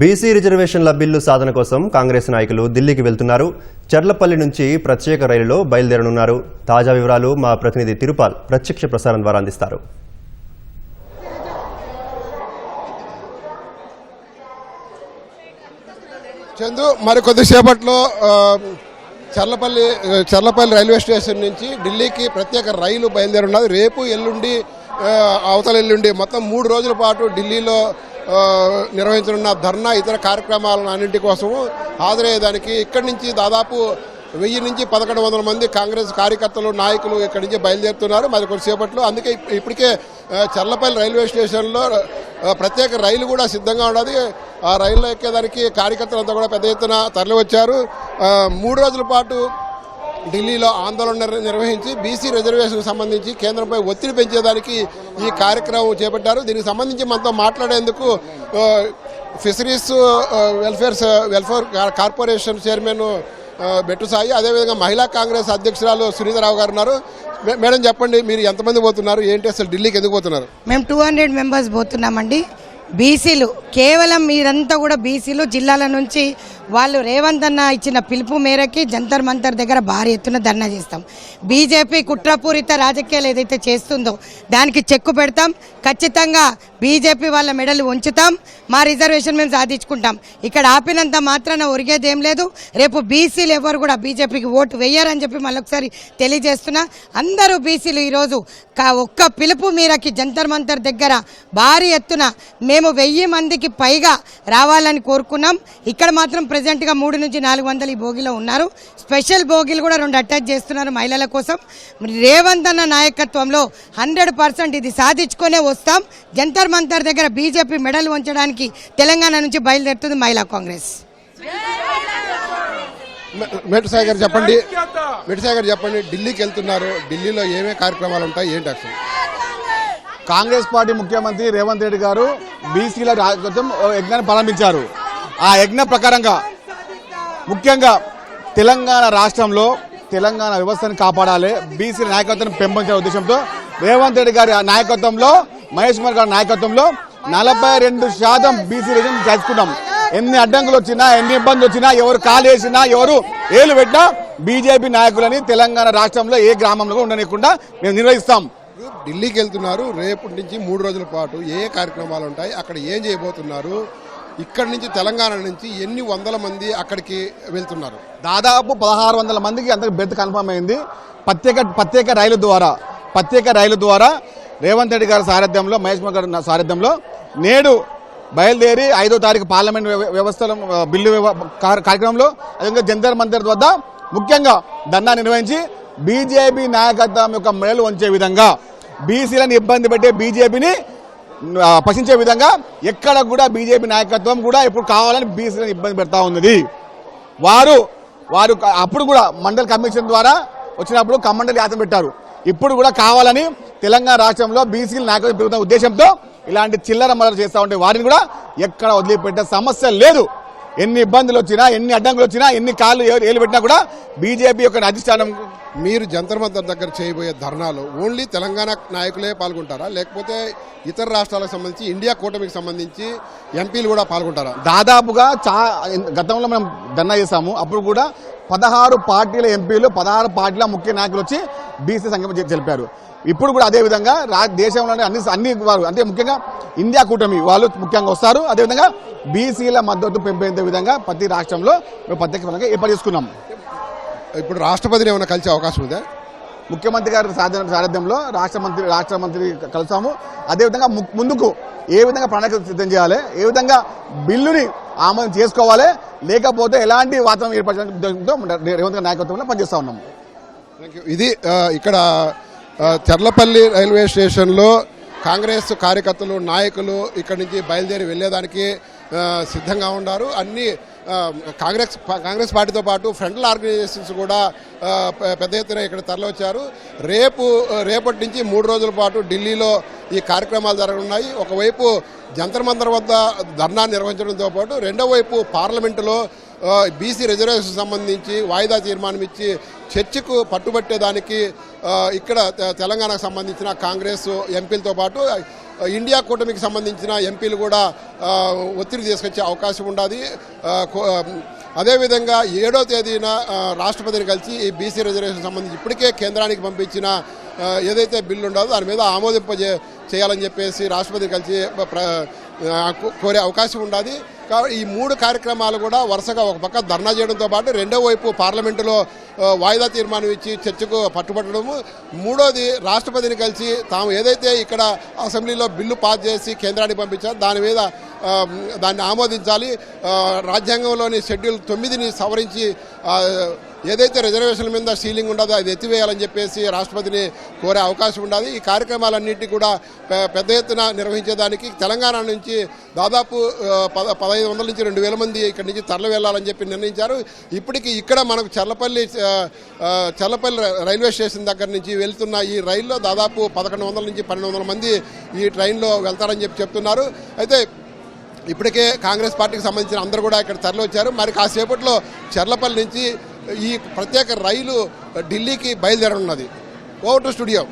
BC రిజర్వేషన్ల bill సాధన కోసం కాంగ్రెస్ నాయకులు ఢిల్లీకి వెళ్తున్నారు. చర్లపల్లి నుంచి ప్రత్యేక రైలులో బయలుదేరనున్నారు. తాజా వివరాలు మా ప్రతినిధి తిరుపాల్ ప్రత్యక్ష ప్రసారం ద్వారా అందిస్తారు. చందు మరి కొద్దిసేపట్లో చర్లపల్లి చర్లపల్లి రైల్వే స్టేషన్ నుంచి ఢిల్లీకి ప్రత్యేక రైలు బయలుదేరున్నది. రేపు ఎల్లుండి అవతల ఎల్లుండి మొత్తం మూడు రోజుల పాటు ఢిల్లీలో నిర్వహించనున్న ధర్నా ఇతర కార్యక్రమాలను అన్నింటి కోసము హాజరయ్యేదానికి ఇక్కడి నుంచి దాదాపు వెయ్యి నుంచి పదకొండు వందల మంది కాంగ్రెస్ కార్యకర్తలు నాయకులు ఇక్కడి నుంచి బయలుదేరుతున్నారు. మరి కొద్దిసేపట్లో అందుకే ఇప్పటికే చర్లపల్లి రైల్వే స్టేషన్లో ప్రత్యేక రైలు కూడా సిద్ధంగా ఉన్నది. ఆ రైల్లో ఎక్కేదానికి కార్యకర్తలంతా కూడా పెద్ద ఎత్తున తరలి వచ్చారు మూడు రోజుల పాటు ఢిల్లీలో ఆందోళన నిర్వహించి బీసీ రిజర్వేషన్ సంబంధించి కేంద్రంపై ఒత్తిడి పెంచేదానికి ఈ కార్యక్రమం చేపట్టారు. దీనికి సంబంధించి మనతో మాట్లాడేందుకు fisheries welfares welfare welfare corporation chairman Bettu Sai అదేవిధంగా మహిళా కాంగ్రెస్ అధ్యక్షురాలు సునీతరావు గారు ఉన్నారు. మేడం చెప్పండి మీరు ఎంతమంది పోతున్నారు? ఏంటి అసలు ఢిల్లీకి ఎందుకు పోతున్నారు? మేము టూ హండ్రెడ్ మెంబర్స్ పోతున్నామండి. బీసీలు కేవలం మీరంతా కూడా బీసీలు జిల్లాల నుంచి వాళ్ళు రేవంత్ అన్న ఇచ్చిన పిలుపు మేరకి జంతర్ మంతర్ దగ్గర భారీ ఎత్తున ధర్నా చేస్తాం. బీజేపీ కుట్రపూరిత రాజకీయాలు ఏదైతే చేస్తుందో దానికి చెక్కు పెడతాం. ఖచ్చితంగా బీజేపీ వాళ్ళ మెడలు ఉంచుతాం మా రిజర్వేషన్ మేము సాధించుకుంటాం. ఇక్కడ ఆపినంత మాత్రాన ఒరిగేది ఏం లేదు. రేపు బీసీలు ఎవరు కూడా బీజేపీకి ఓటు వేయరని చెప్పి మళ్ళొకసారి తెలియజేస్తున్నా. అందరూ బీసీలు ఈరోజు కా- ఒక్క పిలుపు మీరకి జంతర్ మంతర్ దగ్గర భారీ ఎత్తున మేము వెయ్యి మందికి పైగా రావాలని కోరుకున్నాం. ఇక్కడ మాత్రం ప్రజెంట్గా మూడు నుంచి నాలుగు వందలు ఈ భోగిలో ఉన్నారు. స్పెషల్ భోగిలు కూడా రెండు అటాచ్ చేస్తున్నారు మహిళల కోసం. రేవంత్ అన్న నాయకత్వంలో హండ్రెడ్ పర్సెంట్ ఇది సాధించుకునే వస్తాం. జంతర్ మంతర్ దగ్గర బీజేపీ మెడల్ ఉంచడానికి తెలంగాణ నుంచి బయలుదేరుతుంది మహిళా కాంగ్రెస్. మెట్సాయి గారు చెప్పండి. మెట్సాయి గారు చెప్పండి. ఢిల్లీకి వెళ్తున్నారు. ఢిల్లీలో ఏమేమి కార్యక్రమాలు ఉంటాయి? ఏంటి అసలు? కాంగ్రెస్ పార్టీ ముఖ్యమంత్రి రేవంత్ రెడ్డి గారు బీసీల రాజ్యం యజ్ఞాన్ని ప్రారంభించారు. ఆ యజ్ఞ ప్రకారంగా ముఖ్యంగా తెలంగాణ రాష్ట్రంలో తెలంగాణ వ్యవస్థను కాపాడాలి. బీసీ నాయకత్వాన్ని పెంపొందించే ఉద్దేశంతో రేవంత్ రెడ్డి గారి నాయకత్వంలో మహేష్ కుమార్ గారి నాయకత్వంలో నలభై రెండు శాతం బీసీ రిజర్వ్ చేసుకున్నాం ఎన్ని అడ్డంకులు వచ్చినా ఎన్ని ఇబ్బందులు వచ్చినా ఎవరు కాలు వేసినా ఎవరు ఏలు పెట్టినా బీజేపీ నాయకులని తెలంగాణ రాష్ట్రంలో ఏ గ్రామంలో కూడా మేము నిర్వహిస్తాం. ఢిల్లీకి వెళ్తున్నారు. రేపటి నుంచి మూడు రోజుల పాటు ఏ కార్యక్రమాలు ఉంటాయి అక్కడ ఏం చేయబోతున్నారు ఇక్కడి నుంచి తెలంగాణ నుంచి ఎన్ని వందల మంది అక్కడికి వెళ్తున్నారు? దాదాపు పదహారు వందల మందికి అందరికి బెర్త్ కన్ఫర్మ్ అయింది. ప్రత్యేక ప్రత్యేక రైలు ద్వారా ప్రత్యేక రైలు ద్వారా రేవంత్ రెడ్డి గారి సారథ్యంలో మహేష్ కుమార్ గారి సారథ్యంలో నేడు బయలుదేరి ఐదో తారీఖు పార్లమెంట్ వ్యవ- వ్యవస్థలో బిల్లు వ్యవ- కార్యక్రమంలో అదేవిధంగా జంతర్ మందిర్ వద్ద ముఖ్యంగా ధర్నా నిర్వహించి బీజేపీ నాయకత్వం యొక్క మెడలు వంచే విధంగా బీసీలను ఇబ్బంది పెట్టే బీజేపీని ప్రశ్నించే విధంగా ఎక్కడ కూడా బీజేపీ నాయకత్వం కూడా ఇప్పుడు కావాలని బీసీలను ఇబ్బంది పెడతా ఉన్నది. వారు వారు అప్పుడు కూడా మండల్ కమిషన్ ద్వారా వచ్చినప్పుడు కమండలి యాత్ర పెట్టారు. ఇప్పుడు కూడా కావాలని తెలంగాణ రాష్ట్రంలో బీసీల నాయకులు పెరుగుతున్న ఉద్దేశంతో ఇలాంటి చిల్లర మరలు చేస్తూ ఉంటే వారిని కూడా ఎక్కడ వదిలిపెట్టే సమస్య లేదు. ఎన్ని ఇబ్బందులు వచ్చినా ఎన్ని అడ్డంకులు వచ్చినా ఎన్ని కాళ్ళు ఏలు పెట్టినా కూడా బీజేపీ యొక్క అధిష్టానం మీరు జంతర్ మంతర్ దగ్గర చేయబోయే ధర్నాలు ఓన్లీ తెలంగాణ నాయకులే పాల్గొంటారా? లేకపోతే ఇతర రాష్ట్రాలకు సంబంధించి ఇండియా కూటమికి సంబంధించి ఎంపీలు కూడా పాల్గొంటారా? దాదాపుగా చా గతంలో మనం ధర్నా చేశాము. అప్పుడు కూడా పదహారు పార్టీల ఎంపీలు పదహారు పార్టీల ముఖ్య నాయకులు వచ్చి బీసీ సంఘం తెలిపారు. ఇప్పుడు కూడా అదే విధంగా రా దేశంలోనే అన్ని అన్ని వారు అంటే ముఖ్యంగా ఇండియా కూటమి వాళ్ళు ముఖ్యంగా వస్తారు. అదేవిధంగా బీసీల మద్దతు పెంపే విధంగా ప్రతి రాష్ట్రంలో మేము ప్రత్యేక పరంగా ఏర్పాటు చేసుకున్నాం. ఇప్పుడు రాష్ట్రపతిని ఏమైనా కలిసే అవకాశం ఉందా? ముఖ్యమంత్రి గారి సాధన సారథ్యంలో రాష్ట్ర మంత్రి రాష్ట్ర మంత్రి కలిసాము అదేవిధంగా ము- ముందుకు ఏ విధంగా ప్రణాళిక సిద్ధం చేయాలి ఏ విధంగా బిల్లుని ఆమోదం చేసుకోవాలి లేకపోతే ఎలాంటి వాతావరణం ఏర్పరచడానికి రేవంత్ నాయకత్వంలో పనిచేస్తా ఉన్నాం థ్యాంక్ యూ ఇది ఇక్కడ చర్లపల్లి రైల్వే స్టేషన్లో కాంగ్రెస్ కార్యకర్తలు నాయకులు ఇక్కడి నుంచి బయలుదేరి వెళ్ళేదానికి సిద్ధంగా ఉన్నారు అన్ని కాంగ్రెస్ కాంగ్రెస్ పార్టీతో పాటు ఫ్రంటల్ ఆర్గనైజేషన్స్ కూడా పెద్ద ఎత్తున ఇక్కడ తరలివచ్చారు. రేపు రేపటి నుంచి మూడు రోజుల పాటు ఢిల్లీలో ఈ కార్యక్రమాలు జరగనున్నాయి. ఒకవైపు జంతర్ మంతర్ వద్ద ధర్నా నిర్వహించడంతో పాటు రెండో వైపు పార్లమెంటులో బీసీ రిజర్వేషన్ సంబంధించి వాయిదా తీర్మానం ఇచ్చి చర్చకు పట్టుబట్టేదానికి ఇక్కడ తె- తెలంగాణకు సంబంధించిన కాంగ్రెస్ ఎంపీలతో పాటు ఇండియా కూటమికి సంబంధించిన ఎంపీలు కూడా ఒత్తిడి తీసుకొచ్చే అవకాశం ఉండాలి అదేవిధంగా ఏడో తేదీన రాష్ట్రపతిని కలిసి ఈ బీసీ రిజర్వేషన్ సంబంధించి ఇప్పటికే కేంద్రానికి పంపించిన ఏదైతే బిల్లు ఉండదో దాని మీద ఆమోదింపజే చేయాలని చెప్పేసి రాష్ట్రపతిని కలిసి కోరే అవకాశం ఉండాలి ఈ మూడు కార్యక్రమాలు కూడా వరుసగా ఒక పక్క ధర్నా చేయడంతో పాటు రెండో వైపు పార్లమెంటులో వాయిదా తీర్మానం ఇచ్చి చర్చకు పట్టుబట్టడము. మూడోది రాష్ట్రపతిని కలిసి తాము ఏదైతే ఇక్కడ అసెంబ్లీలో బిల్లు పాస్ చేసి కేంద్రానికి పంపించారో దాని మీద దాన్ని ఆమోదించాలి. రాజ్యాంగంలోని షెడ్యూల్ తొమ్మిదిని సవరించి ఏదైతే రిజర్వేషన్ల మీద సీలింగ్ ఉండదో అది ఎత్తివేయాలని చెప్పేసి రాష్ట్రపతిని కోరే అవకాశం ఉండదు ఈ కార్యక్రమాలన్నింటినీ కూడా పెద్ద ఎత్తున నిర్వహించేదానికి తెలంగాణ నుంచి దాదాపు పద పదహైదు వందల నుంచి రెండు వేల మంది ఇక్కడి నుంచి తరలి వెళ్ళాలని చెప్పి నిర్ణయించారు. ఇప్పటికి ఇక్కడ మనకు చల్లపల్లి చల్లపల్లి రైల్వే స్టేషన్ దగ్గర నుంచి వెళ్తున్న ఈ రైల్లో దాదాపు పదకొండు వందల నుంచి పన్నెండు వందల మంది ఈ ట్రైన్లో వెళ్తారని చెప్పి చెప్తున్నారు. అయితే ఇప్పటికే కాంగ్రెస్ పార్టీకి సంబంధించిన అందరూ కూడా ఇక్కడ తరలి వచ్చారు. మరి కాసేపట్లో చెర్లపల్లి నుంచి ఈ ప్రత్యేక రైలు ఢిల్లీకి బయలుదేరనున్నది. Over to studio.